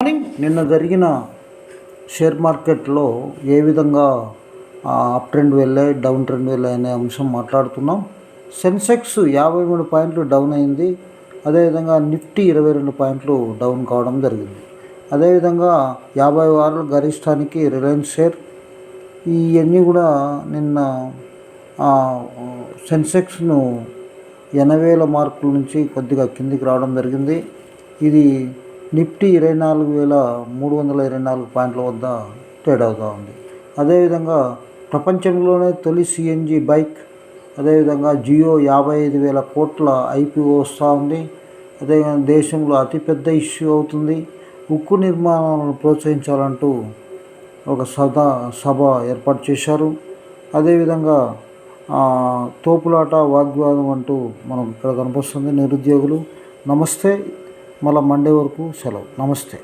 Morning నిన్న జరిగిన share మార్కెట్లో ఏ విధంగా అప్ ట్రెండ్ వెళ్ళాయి డౌన్ ట్రెండ్ వెళ్ళాయి అనే అంశం మాట్లాడుతున్నాం. సెన్సెక్స్ యాభై మూడు పాయింట్లు డౌన్ అయింది. అదేవిధంగా నిఫ్టీ ఇరవై రెండు పాయింట్లు డౌన్ కావడం జరిగింది. అదేవిధంగా యాభై వారాల గరిష్టానికి రిలయన్స్ షేర్. ఇవన్నీ కూడా నిన్న సెన్సెక్స్ను ఎనభై వేల మార్కుల నుంచి కొద్దిగా కిందికి రావడం జరిగింది. ఇది నిఫ్టీ ఇరవై నాలుగు వేల మూడు వందల ఇరవై నాలుగు పాయింట్ల వద్ద ట్రేడ్ అవుతూ ఉంది. అదేవిధంగా ప్రపంచంలోనే తొలి సిఎన్జి బైక్ అదేవిధంగా జియో యాభై ఐదు వేల కోట్ల ఐపీఓ వస్తూ ఉంది. అదేవిధంగా దేశంలో అతిపెద్ద ఇష్యూ అవుతుంది. ఉక్కు నిర్మాణాలను ప్రోత్సహించాలంటూ ఒక సభ సభ ఏర్పాటు చేశారు. అదేవిధంగా తోపులాట వాగ్వాదం అంటూ మనకు ఇక్కడ కనిపిస్తుంది నిరుద్యోగులు. నమస్తే. మళ్ళీ మండే వరకు సెలవు. నమస్తే.